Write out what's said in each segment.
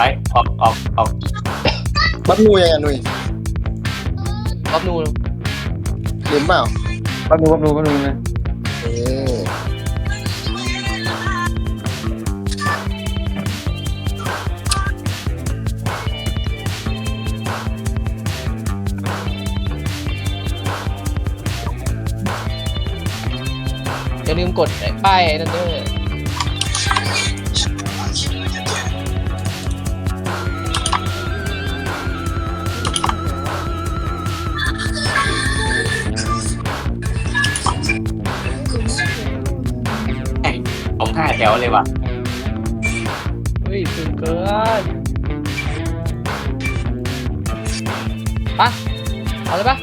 ไปออกออกออกบัดงูยังไงหนุ่ยรอบนูนลืมเปล่าแป๊บนึงแป๊บนึงแป๊บนึงนะเอออย่าลืมกดไอ้ป้ายไอ้นั่นเด้ออ แถวเลยว่ะเฮ้ยถึงเกินปะเอาเลยปะ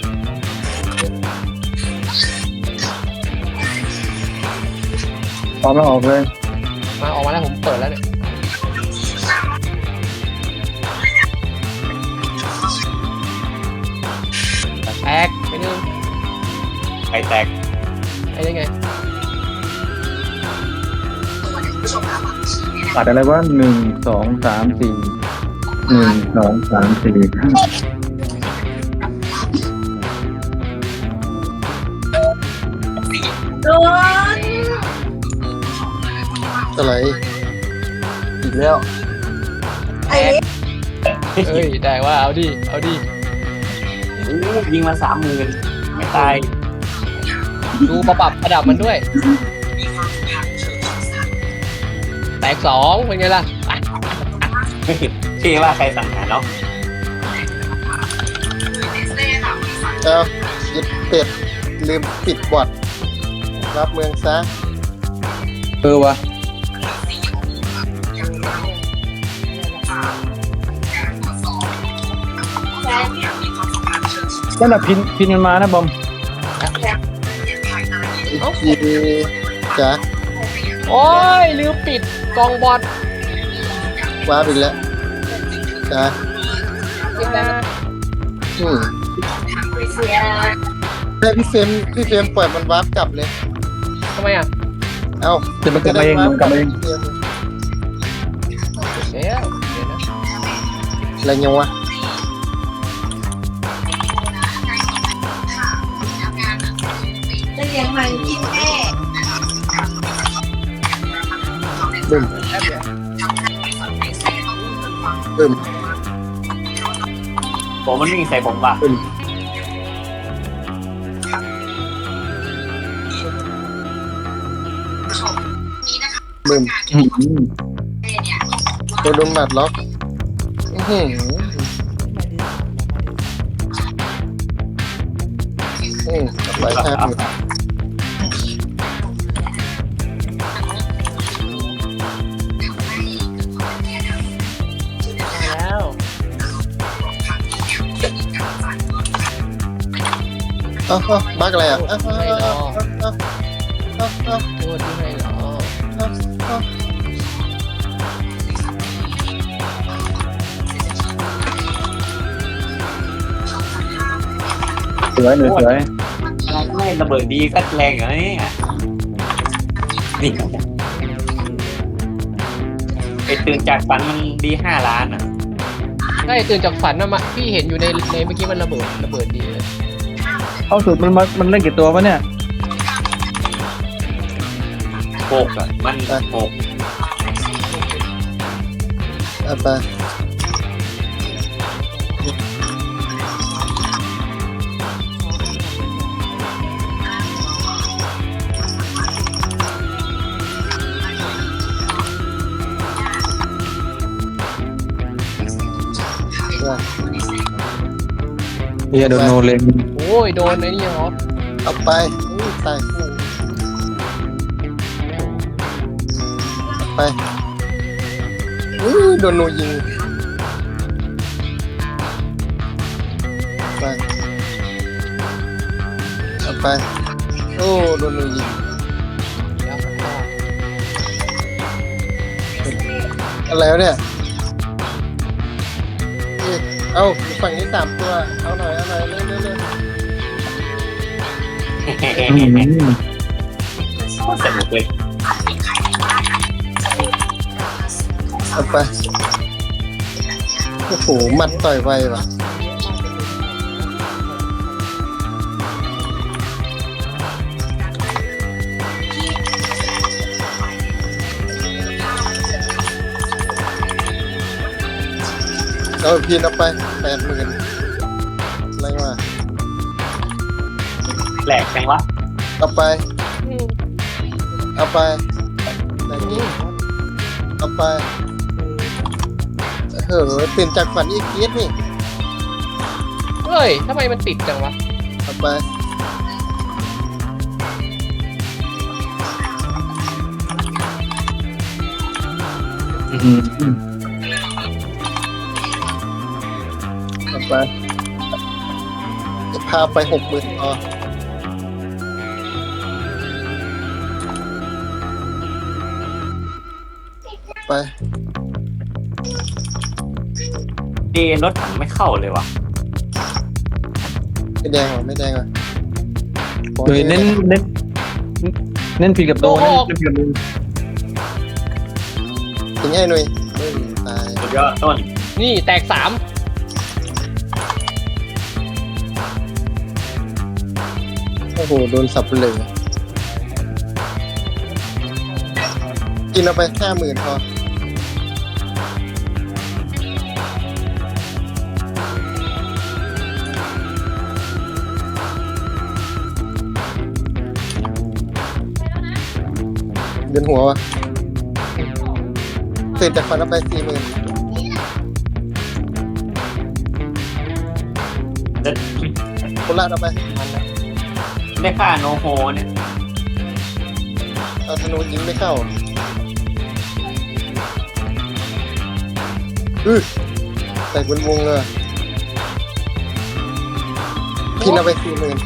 พร้อมแล้วออกเลย มาออกมาแล้วผมเปิดแล้วเนี่ยแตกไปนึงใครแตกไอ้ยังไง ตัดอะไรวะหนึ่งสองสามสี่หนึ่งสองสามสี่ห้าโดนอะไรอีกแล้ว ไอ้เอ้ย ได้ว่าเอาดิ เอาดิอู้ยิงมาสามหมื่นไม่ตาย ดูประปรับระดับมันด้วยแตกสองเป็นไงล่ะไปพี่ว่าใครสั่งหาเนาะเอายึดเป็ดลืมปิดบอดรับเมืองซะเออวะนั่นแหละพินพินมันมานะบอมอีกทีจ้ะโอ้ยลืมปิด กองบอลว้าไปแล้วจ้ะอืมเสียให้พี่เฟรมพี่เฟรมปล่อยมันวาร์ปกลับเลย ทำไมอะเอ้าเดี๋ยวมันกลับมาเองมันกลับมาเองเดี๋ยวเดี๋ยวนะอะไรเงี้ยวะจะ บึ้มบึ้มผมมันวิ่งใส่ผมว่ะบึ้มบึ้มอืมตัวโดนหมัดล็อกอื้อหืออืมไปห้าห เอ้าเอ้าบักอะไรอะเอ้าเอ้าเอ้าเอ้าเอ้าเอ้าโทษที่ไม่รอเอ้าเอ้าสวยหนึ่งสวยไม่ระเบิดดีก็แรงอย่างนี้นี่ไปตื่นจากฝันมันดีห้าล้านอะใช่ตื่นจากฝันนะมาพี่เห็นอยู่ในในเมื่อกี้มันระเบิดระเบิดดีเลย เข้าสุดมันมามันเล่นกี่ตัววะเนี่ยหกอะมันหก เอาไป ฮียโดนโนเลนโอ้ยโดนไอ้นี่เหรอเอาไปอุ้ยตายคู่เอาไปอุ้ยโดนหนูยิงไปเอาไปโอ้โดนหนูยิงแล้วก็อะไรวะเนี่ย ฝั่งนี้สามตัว เอาหน่อยเอาหน่อยเร็วเร็วเร็วสนุกเลยเอาไป โอ้โหหมัดต่อยไวว่ะ เอาพีนเอาไปแปดหมื่นอะไรวะแหลกจังวะเอาไป เอาไปไหนนี่เอาไปเฮ้ยตื่นจากฝันอีกกีดนี่เฮ้ยทำไมมันติดจังวะ เอาไปอืม ไปจะพาไปหกหมื่นพอไปเดรถถังไม่เข้าเลยวะไม่แดงหรอไม่แดงอะโดยเน้นเน้นเน้นผิดกับโดนเน้นเน้นผิดกับโดนถึงให้หน่อยไม่ตายสุดยอดต้นนี่แตกสาม อ้โห โดนสับเลย กินเอาไปห้าหมื่นพอ เดินหัววะตื่นจากฝันเอาไปสี่หมื่นจะคนละเอาไป ได้ค่าโนโฮเนี่ยเอาธนูยิงไม่เข้าอือใส่บนวงเลยพินเอาไปสี่หมื่น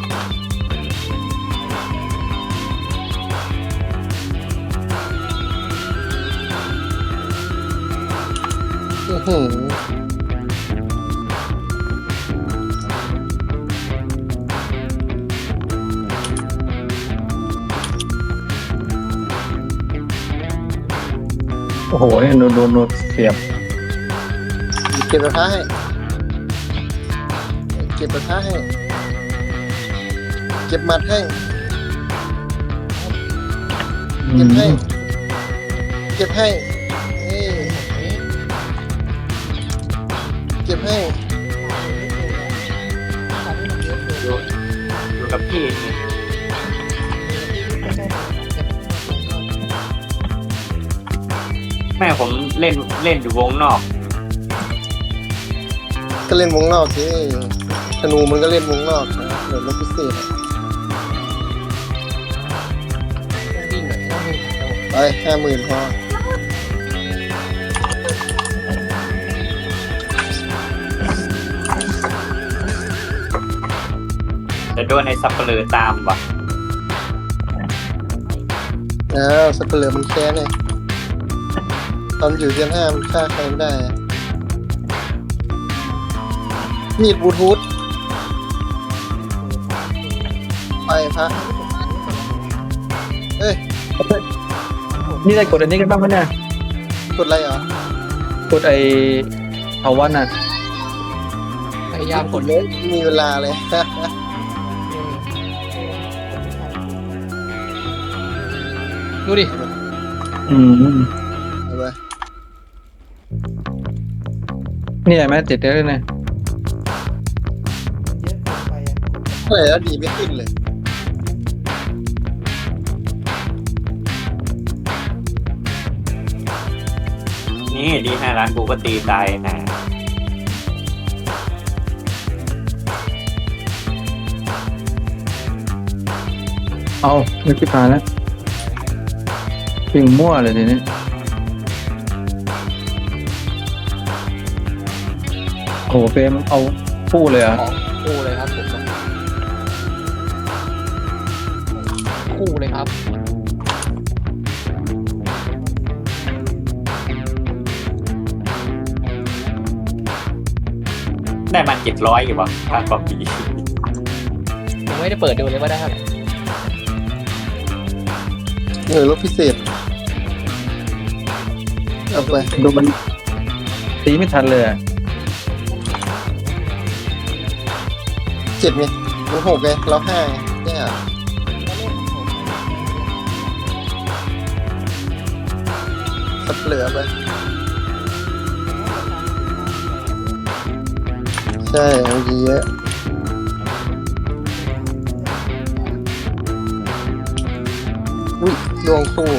อื้อหือ โอ้โหเนี่ยโดนโดนโดนเสียบเก็บกระทะให้ เก็บกระทะให้ เก็บมัดให้ อืเก็บมให้เก็บให้เอ้ยเก็บให้ อยู่อยู่กับพี่ แม่ผมเล่นเล่นอยู่วงนอก ก็เล่นวงนอกสิธนูมันก็เล่นวงนอกนะเหมือนรถพิเศษอะต้องวิ่งหน่อยต้องวิ่งต้องไปห้าหมื่นพอจะโดนในซัปเปลือตามวะอ้าวสเปเหลือมันแค้นเลย ตอนอยู่เดือนห้ามันฆ่าใครไม่ได้อะมีดบลูทูธไปพระเอ้ย นี่ได้กดอันนี้กันบ้างไหมเนี่ยกดอะไรเหรอกดไอเอาวันน่ะพยายามกดเลยมีเวลาเลย ดูดิ อืม นี่ใหญ่ไหมติดได้เลยนะเท่าไหร่แล้วดีไม่ขึ้นเลย นี่ดีห้าล้านกูก็ตีตายนะเอาไม่คิดผ่านแล้วปิงมั่วเลยทีนี้ โอ้โหเฟรมเอาคู่เลยเหรอะของคู่เลยครับผมคู่เลยครับ ได้มันเจ็ดร้อยอยู่วะค่าคอมปียังไม่ได้เปิดดูเลยว่าได้เท่าไหร่เออรถพิเศษเอาไปดูมันตีไม่ทันเลยอะ เจ็ดไงมันหกไงเราห้าไงเนี่ยสับเหลือไปใช่เมื่อกี้เยอะอุ้ยดวงคู่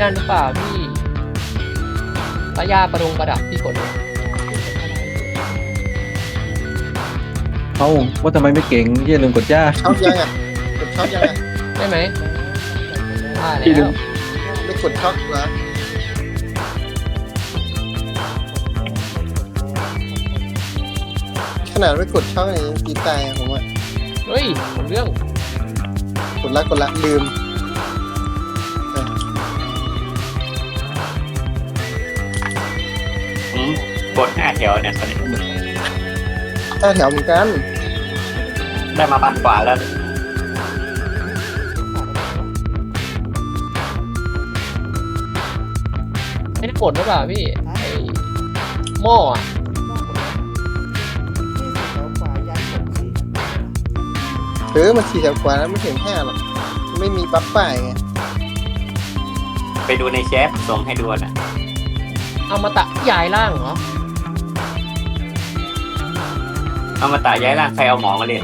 นั่นหรือเปล่าพี่ตายาประดงประดับพี่กดเลยเอ้าว่าทำไมไม่เก่งเยี่ยลืมกดย่าช็อตยังไงกดช็อตยังไงได้ไหมได้พี่แล้ลืวมไม่กดช็อตเหรอขนาดไม่กดช็อตเนี่ยยังตีตายอะผมว่าเฮ้ยหมดเรื่องกดละกดละลืม กดห้าแถวเนี่ยตอนนี้ถ้าแถวเหมือนกัน ได้มาพันกว่าแล้วไม่ได้กดหรือเปล่าพี่ไอ้หม้ออะเออมันสี่แถวกว่าแล้วไม่ถึงห้าหรอก ไม่มีบัฟป้ายไง ไปดูในแชทส่งให้ดูนะ เอามาตะยายล่างเหรอ อามาตาย้ายร่างใครเอาหมอมาเล่น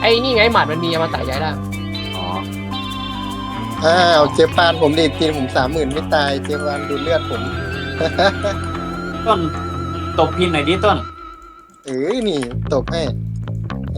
ไอ้นี่ไงหมัดมันมีเอามาตะยายล่างอ๋ออ้าวเจฟานผมดีดทีผมสามหมื่นไม่ตาย เจฟานดูเลือดผม ต้นตบพินหน่อยดิต้นเอ้ยนี่ตบให้เ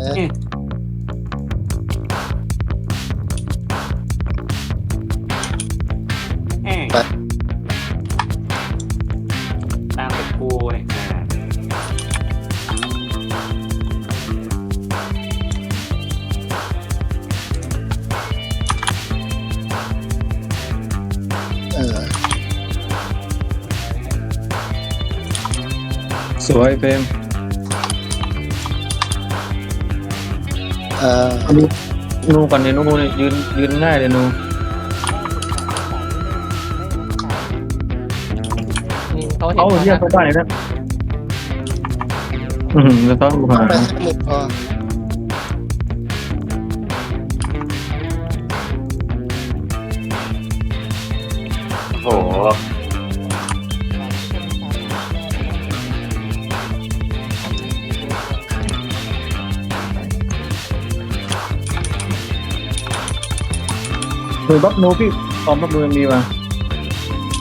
เฟรมเออนูก่อนเนี่ยนูเนี่ยยืนยืนง่ายเลยนูอืมเขาเห็นเอ้ามาเยี่ยนะเข้าบ้านเลยนะอืมแล้วต้องดูหาไปห้าหมื่นพอโมือบัฟนูพี่ตอมบัฟนูยังมีมา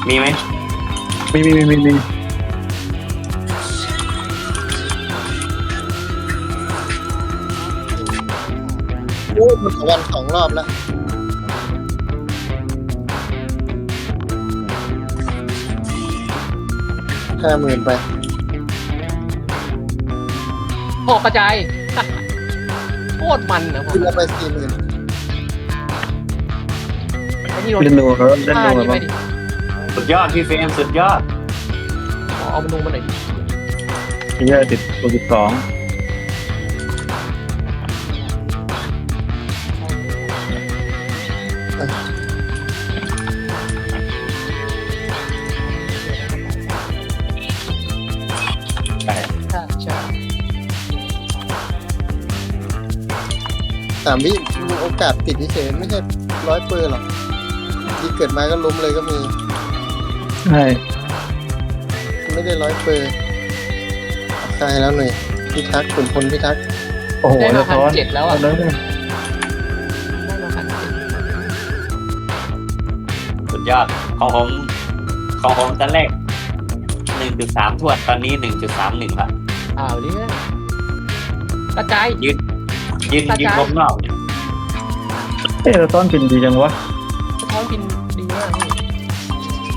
มีไหมมีมีมีมีมีโอ้ยมันวันสองรอบแล้วห้าหมื่นไปออกกระจายโคตรมันนะผม ขึ้นแล้วไปสี่หมื่น ไอ้นี่โดนเล่นนูเขาเล่นฆ่านูนี่ไปบ้างดิสุดยอดพี่เฟรมสุดยอดเอาเอามาลงมาหน่อยดิเยี่ยติดตัวสิบสองแต่ใช่ใช่สามวิมีโอกาสติดเฉยๆไม่ใช่ร้อยเปอร์หรอก ที่เกิดมาก็ล้มเลยก็มี ใช่ไม่ได้ร้อยเปอร์ตายแล้วหน่อยพิทักษ์ขุนพลพิทักษ์โอ้โหได้มาสะพันท้อนเจ็ดแล้วเอาอะเลยได้มาพันเจ็ดสุดยอดของผมของผมตอนแรกหนึ่งจุดสามทวดตอนนี้หนึ่งจุดสามหนึ่งละอ้าวเรื่องกระจาย ยืนยืนกระจายยืนครบรอบเนี่ยเอ๊ะสะท้อนเป็นดีจังวะ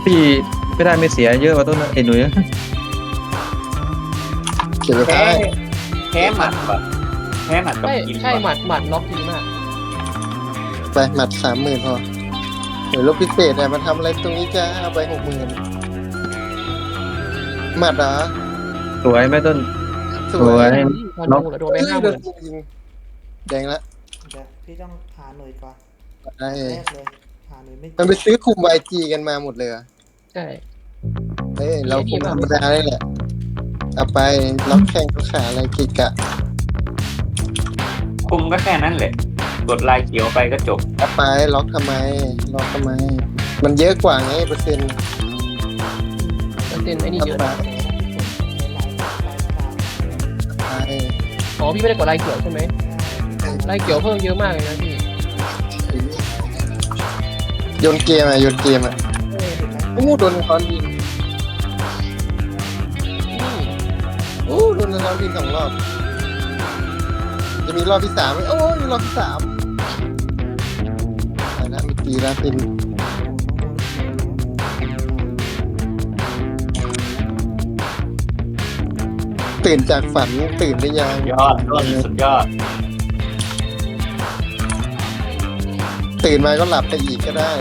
พี่ไม่ได้ไม่เสียเยอะกว่าต้นไอ้หนุ่ยเก็บไว้แพ้ท้ายแพ้หมัดแบบแพ้หมัดกับใช่กินใช่หว่ะมัดหมัดล็อกดีมากไปหมัดสามหมื่นพอเดี๋ยวลบพิเศษเนี่ยมาทำอะไรตรงนี้จ้าเอาไปหกหมื่นหมัดเหรอสวยไหมต้นสสววย ยพอดูแล้วโดนไปเอ้ยห้าหโดมื่นนยิงแดงละเดี๋ยวพี่ต้องหาหน่วยก่อนได้แรกเลยหาหน่วยไม่มันไปซื้อคุมไวจีกันมาหมดเลยเหรอใช่เฮ้ยเราคุมธรรมดาเลยแหละเอาไปล็อกแข้งล็อกขาอะไรกิกะคุมก็แค่นั้นแหละ กดลายเขียวไปก็จบ เอาไปล็อกทำไมล็อกทำไม มันเยอะกว่าไงเปอร์เซ็นต์เปอร์เซ็นต์ไอ้นี่เยอะนะไปอ๋อพี่ไม่ได้กดลายเขียวใช่ไหมลายเขียวเพิ่มเยอะมากเลยนะพี่โยนเกมอะโยนเกมอะโอ้โดนคอนยิงนี่โอ้โดนคอนยิงสองรอบ จะมีรอบที่สามไหมโอ้มีรอบที่สามไปแล้วมีตีแล้วเป็นตื่นจากฝันตื่นหรือยังยอดต้นสุดยอด ตื่นมาก็หลับไปอีกก็ได้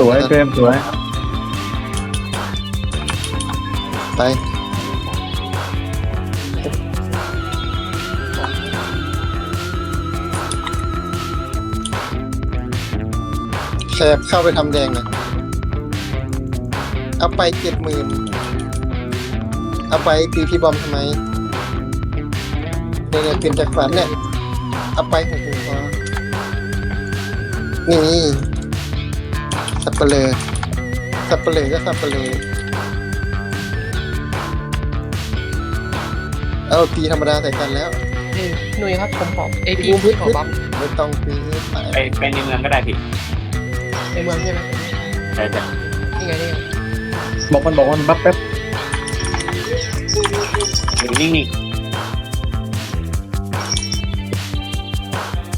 สวยเฟรมสวย ไปแคบเข้าไปทำแดงนะเอาไปเจ็ดหมื่นเอาไปตีพี่บอมทำไมเนี่ยเนี่ยตื่นจากฝันเนี่ยเอาไปหกหมื่นพอนี่ สับเปลือสับเปลือก็สับเปลือเอาตีธรรมดาใส่กันแล้วเอ้ยหน่วยครับผมขอเอพีพี่ขอบัฟไม่ต้องปีไปไปไปในเมืองก็ได้พี่ในเมืองใช่ไหมใช่จ้ะนี่ไงนี่ไงบอกมันบอกมันบัฟแป๊บอยู่นิ่ง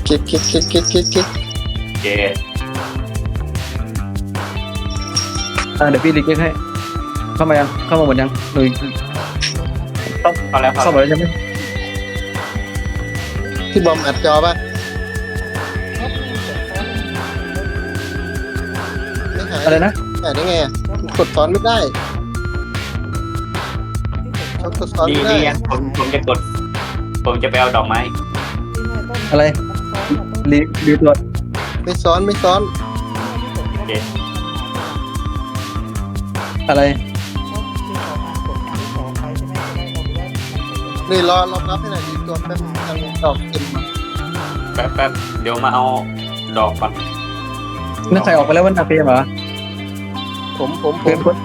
คิดคิดคิดคิดคิดคิดๆเจ อะเดี๋ยวพี่รีเช็คให้ เข้ามายัง เข้ามาหมดยังหรือต้องพอแล้วพอเข้ามาแล้วแล้วใช่ไหมพี่บอมอัดจอป่ะไม่หายอะไรนะหายได้ไงอะกดซ้อนไม่ได้เขากดซ้อนดีไม่ได้ดีอะผมผมจะกด ผมจะไปเอาดอกไม้อะไรรีรีตัวไม่ซ้อนไม่ซ้อน อะไร นี่รอรอรับให้หน่อยดีตัวแป๊บทางดอกกินมาแป๊บแป๊บเดี๋ยวมาเอาดอกก่อนนั่นใครออกไปแล้ววันนาเฟรมเหรอผมผมเฟผรมมคน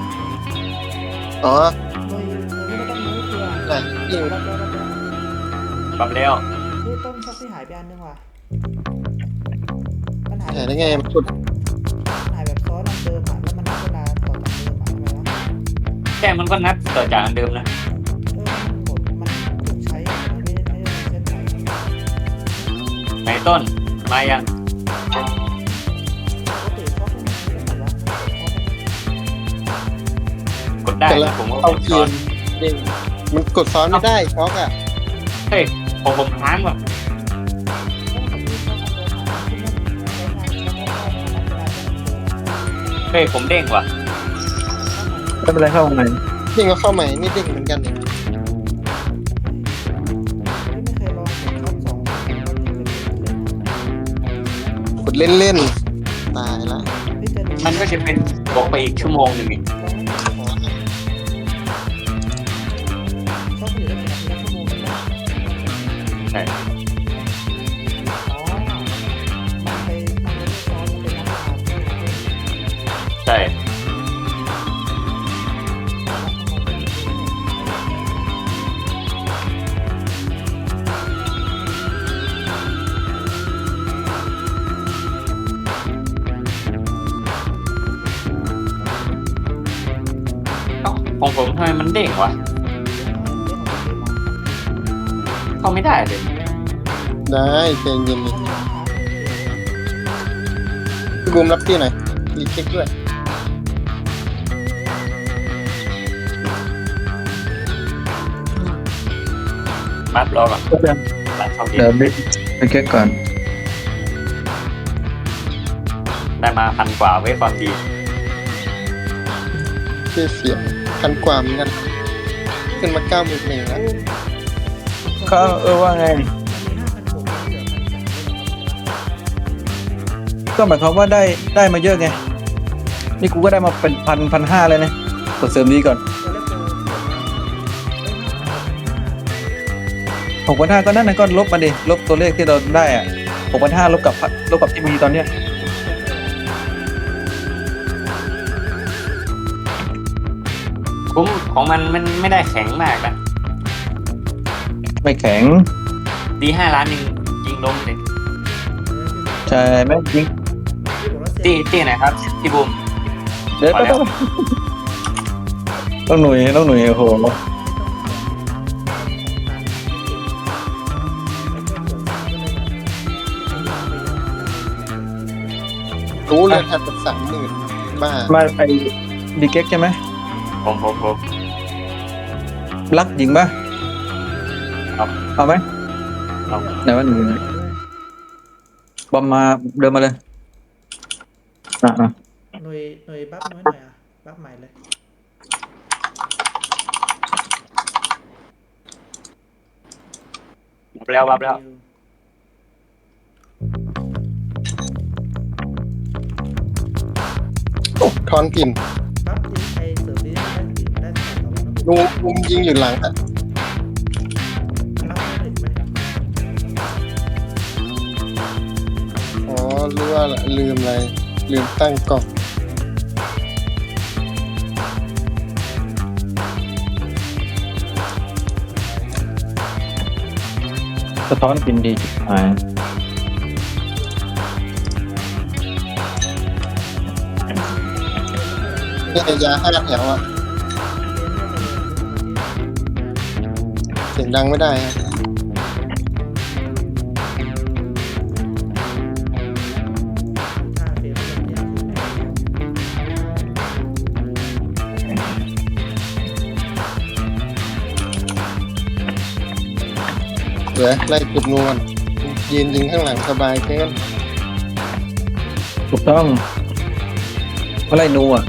อ๋อไหนยิงปรับแล้วคือต้นช็อปที่หายไปอันนึงว่ะมันหายหายได้ไงมันกด แค่มันก็นัดต่อจากอันเดิมนะไหนต้น มายังกดได้แต่ลผมก็เอากดคืซ้อนเด้งมันกดซ้อนไม่ได้ช็อกอะเฮ้ยผมผมค้างว่ะเฮ้ยผมเด้งว่ะ ไม่เป็นไรเข้าข้างในยิงก็เข้าใหม่นี่เด้งเหมือนกันเนี่ยไม่เคยลองกดรอบสองกดเล่นเล่นๆตายละ มันก็จะเป็นบอกไปอีกชั่วโมงหนึ่งอีก เด้งวะเข้าไม่ได้เลย ได้ใจเย็นดิพี่บูมรับที่หน่อยรีเช็คด้วยมัดรอก่อนก็ยังร้านช่องดีเดี๋ยวรีรีเช็คก่อน ได้มาพันกว่าไว้ความดี ชื่อเสียง พันกว่าเหมือนกันขึ้นมาเก้าหมื่นหนึ่งแล้วเขาเออว่าไง ก็หมายความว่าได้ได้มาเยอะไง นี่กูก็ได้มาเป็นพันพันห้าเลยนะกดเสริมดีก่อนหกพันห้าก็นั่นนะก็ลบมาดิลบตัวเลขที่เราได้อะหกพันห้าลบกับลบกับที่มีตอนเนี้ย ของมันมันไม่ได้แข็งมากนะไม่แข็ง ดีห้าล้านหนึ่งยิงล้มเลยใช่ไหมยิงที่บอกว่าเซตีตีไหนครับที่บูมเดี๋ยวพอแล้วต้องหน่วยต้องหน่วยโอ้โหรู้เลยแทบจะสามหมื่นบ้ามาไปดีเก็กใช่ไหม ผมผมผมลักยิงป่ะเอา เอาไหมเอาไหนว่าหนึ่งบอมมาเดินมาเลยอะอะหน่วยหน่วยบัฟน้อยหน่อยอะบัฟใหม่เลยวับแล้ววับแล้วโอ้ทอนกลิ่น ลุงลุงยิงอยู่หลังอะบัฟไม่ถึงไหมอ๋อรู้ว่าละลืมอะไร ลืมตั้งกล่องสะท้อนกินดีชิบหายนี่ยาห้าแถวอะ สียงดังไม่ได้ฮะถ้าเฟรมเนี่ยเดี๋ยวไล่เก็บนวลยืนยิงข้างหลังสบายเกินถูกต้องอะไรนูอะ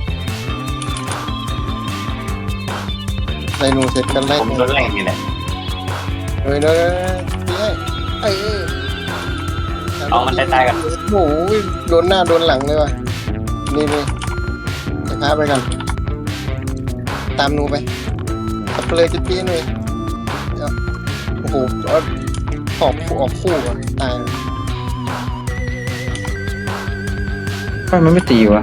ไล่นูเสร็จกันไล่ผมโดนแรงนี่แหละ เฮ้ยเด้อพี่ไอ้ไอ้เอ้ยเอามันตายๆกัน โอ้โหโดนหน้าโดนหลังเลยว่ะ นี่นี่จะพาไปกัน ตามหนูไปสับเลยจะตีหน่อยเอาโอ้โหเอาออกออกคู่ก่อนตายเลยทำไมมันไม่ตีวะ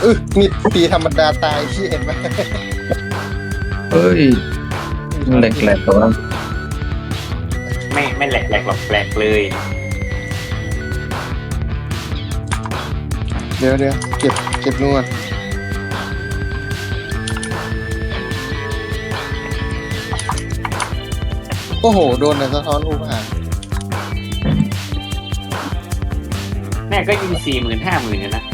เออมีดตีธรรมดาตายที่เห็นไหมเอ้ยมันแหลกๆตัวไม่ไม่แห ลกแหลกหรอกแหลกเลย เดี๋ยวเดี๋ยวเก็บเก็บนวลโอ้โห โดนแต่สะท้อนอุบอ่านแม่ก็ยิงสี่หมื่นห้าหมื่นเนี่ยนะธนูอะ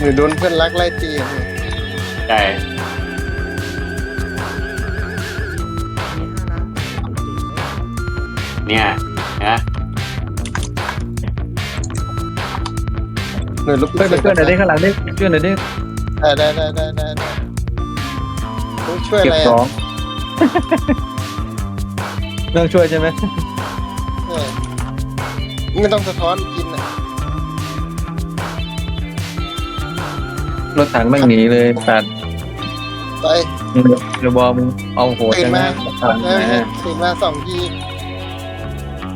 หรือโดนเพื่อนรักไล่ตีอะเนี่ยใช่เนี่ยนะหน่วยลบเพื่อนเพื่อนหนอยได้ข้างหลังได้เพื่อนหนอยได้ได้ได้ได้ได้ได้ได้ต้องช่วยอะเก็บไรสออะง เรื่องช่วยใช่ไหม เออไม่ต้องสะท้อนกิ รถถังแม่งหนีเลยตัดไปเรือบอมเอาโหดตื่นใช่ไหมมาตัดเอแหมอตื่นมาสองที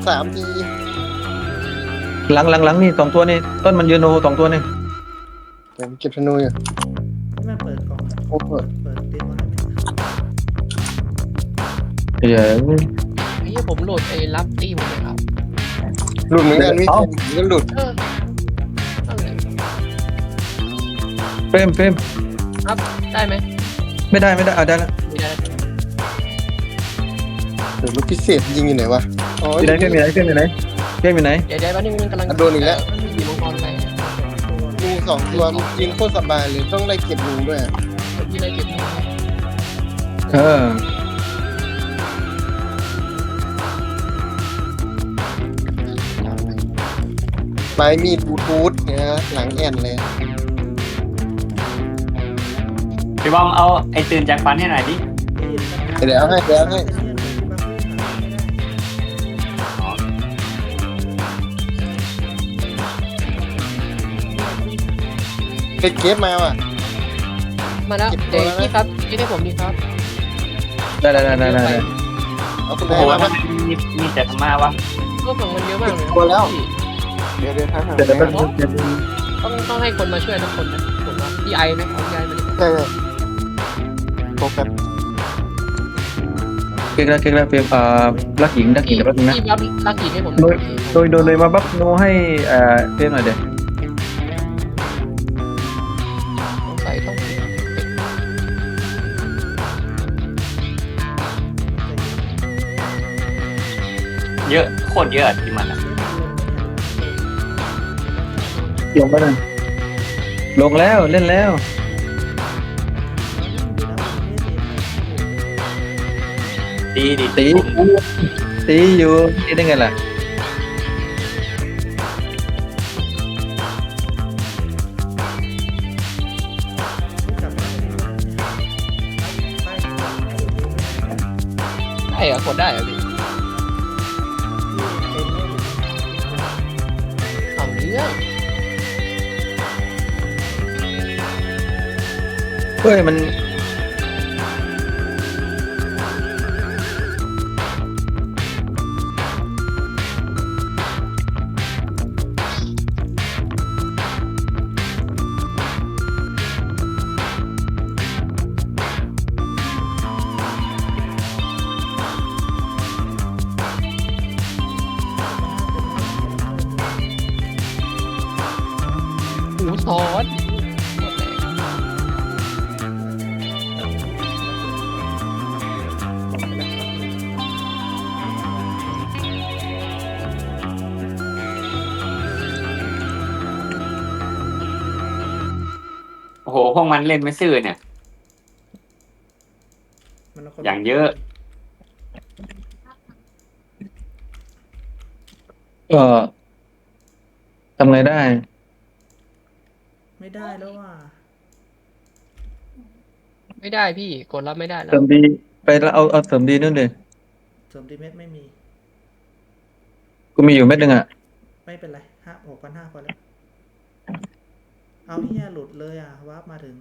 สามทีหลังหลังหลังนี่สองตัวนี่ต้นมันยืนโอสองตัวนี่เดี๋ยวเก็บธนูอยู่ที่มันเปิดกล่องอะโอ้โหเปิดเต็มมาให้ไหมเดี๋ยวนี่ผมโหลดไอ้รับตีหมดเลยครับหลุดเหมือนกันพี่เคนก็หลุดเออ เฟมเฟมครับได้ไหมไม่ได้ไม่ได้เอาได้แล้วไม่ได้โอ้หลูกพิเศษยิงอยู่ไหนวะอ๋ยู่ไหนเฟรมอยู่ไหนเฟรมอยู่ไหนเฟรมอยู่ไหนเดี๋ยวเดี๋ยวแป๊บนึงกำลังโดนอีกแล้วมีสองตัวยิงโคตรสบายเลยต้องได้เก็บงูด้วยที่ได้เก็บเออไม้มีดบูทูธเนี่ยหลังแอนเลย พี่บอมเอาไอ้ตื่นจากฝันให้หน่อยดิเดี๋ยวเอาให้เดี๋ยวเอาให้ไปเก็บมาว่ะ มาแล้วเก็บตัเดี๋วยวแล้วนะพี่ครับพี่ให้ผมดีครับได้ได้ได้ได้ได้เอาคุณโอ้ได้โหมาทำปะไมมีมีแต่ธรรมะวะก็ฝั่งมันเยอะมากเลยกลัวแล้วพี่เดี๋ยวเดี๋ยวทางหาเดี๋ยวเดี๋ยวแป๊บนึงเดี๋ยวต้องต้องให้คนมาช่วยทุกคนนะผมว่าพี่ไอไหมเอาพี่ไอมาดิ ใช่ โฟกัสเก่งแล้วเก่งแล้วเฟรมอ่ารักหญิงรักหญิงพี่เดี๋ยวแป๊บนึงนะ พี่รับลักกี้ให้ผมโดยโดยโดยเลยมาบัฟโนให้เอ่อเฟรมหน่อยเดี๋ยวสงสัยต้องเยอะโคตรเยอะอะที่มันอะลงไปหน่อยลงแล้วเล่นแล้ว ดีดีตีตีอยู่ตีได้ไงล่ะได้เหรอกดได้เหรอพี่เอาเรื่องเฮ้ยมัน หูซ้อนหมดแรงโอ้โหพวกมันเล่นไม่ซื่อเนี่ยอย่างเยอะ ก็ทำไงได้ ไม่ได้แล้วว่ะไม่ได้พี่กดรับไม่ได้แล้เสริวมดีไปแล้วเอาเอาเสริมดีนู่นเลยสมดีเม็ดไม่มี กูมีอยู่เม็ดหนึงอะ ไม่เป็นไรห้าหกพันห้าพอแล้ว เอาเฮียหลุดเลยอะวาร์ปมาถึง